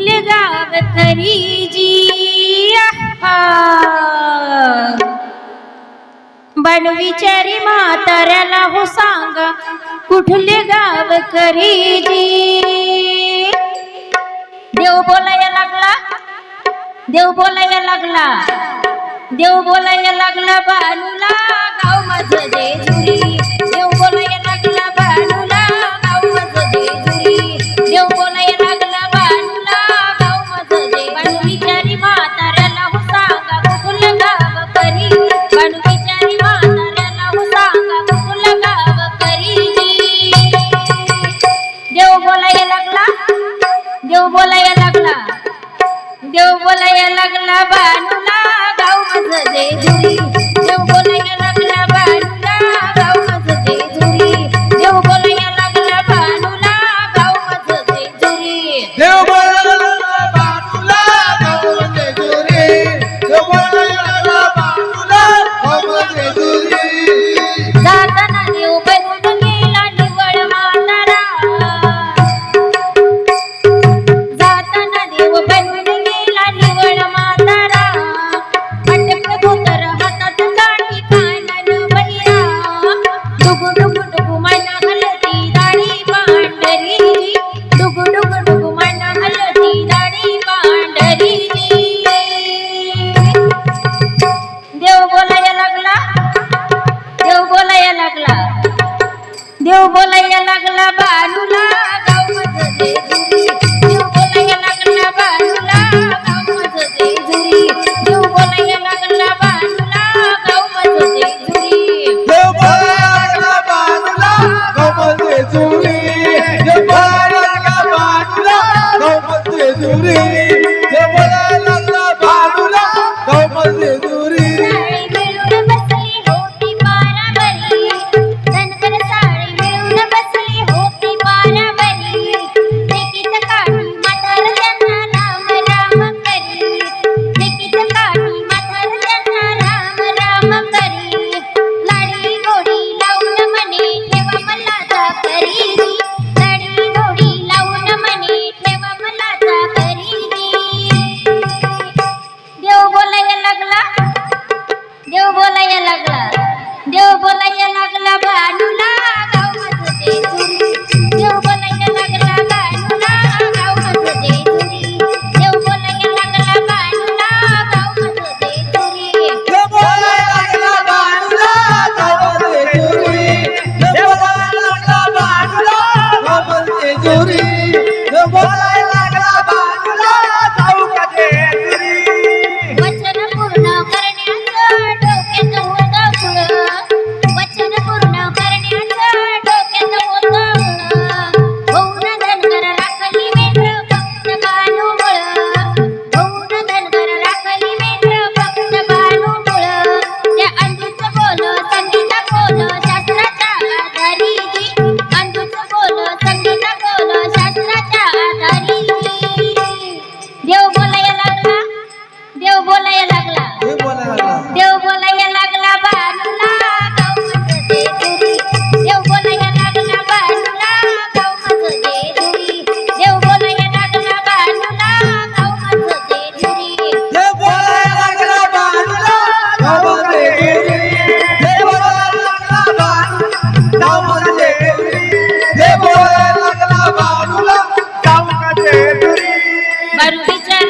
फुल गाव बन विचारी म्हाताऱ्याला हो सांगा कुठले गाव खरीजी देव बोलायला लागला? देव बोलायला लागला? देव बोलायला लागला बानूला गावमध्ये दूरी historia